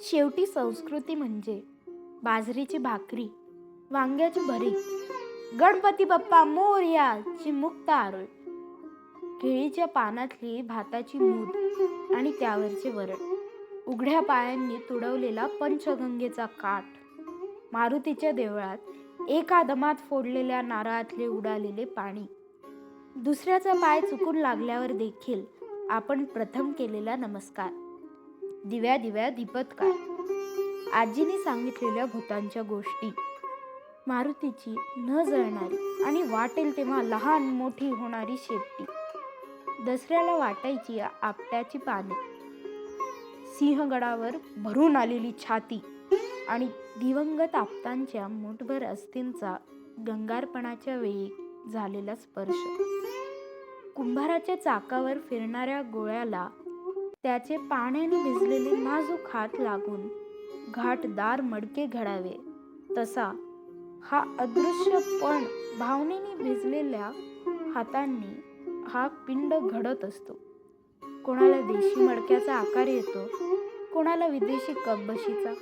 शेवटी संस्कृती म्हणजे बाजरीची भाकरी वांग्याची भरीत गणपती बाप्पा मोर्याची मुक्त आरोळ. केळीच्या पानातली भाताची मूद आणि त्यावरचे वरण. उघड्या पायांनी तुडवलेला पंचगंगेचा काठ. मारुतीच्या देवळात एका दमात फोडलेल्या नारळातले उडालेले पाणी. दुसऱ्याचा पाय चुकून लागल्यावर देखील आपण प्रथम केलेला नमस्कार. दिव्या दिव्या दीपत काय? आजीने सांगितलेल्या भूतांच्या गोष्टी. मारुतीची न जळणारी आणि वाटेल तेव्हा लहान मोठी होणारी शेपटी. दसऱ्याला वाटायची आपट्याची पाने. सिंहगडावर भरून आलेली छाती आणि दिवंगत आप्तांच्या मुठभर अस्थींचा गंगारपणाच्या वेळी झालेला स्पर्श. कुंभाराच्या चाकावर फिरणाऱ्या गोळ्याला त्याचे पाण्याने भिजलेले नाजूक हात लागून घाटदार मडके घडावे. तसा हा अदृश्य पण भावनेने भिजलेल्या हातांनी हा पिंड घडत असतो. कोणाला देशी मडक्याचा आकार येतो कोणाला विदेशी कपबशीचा.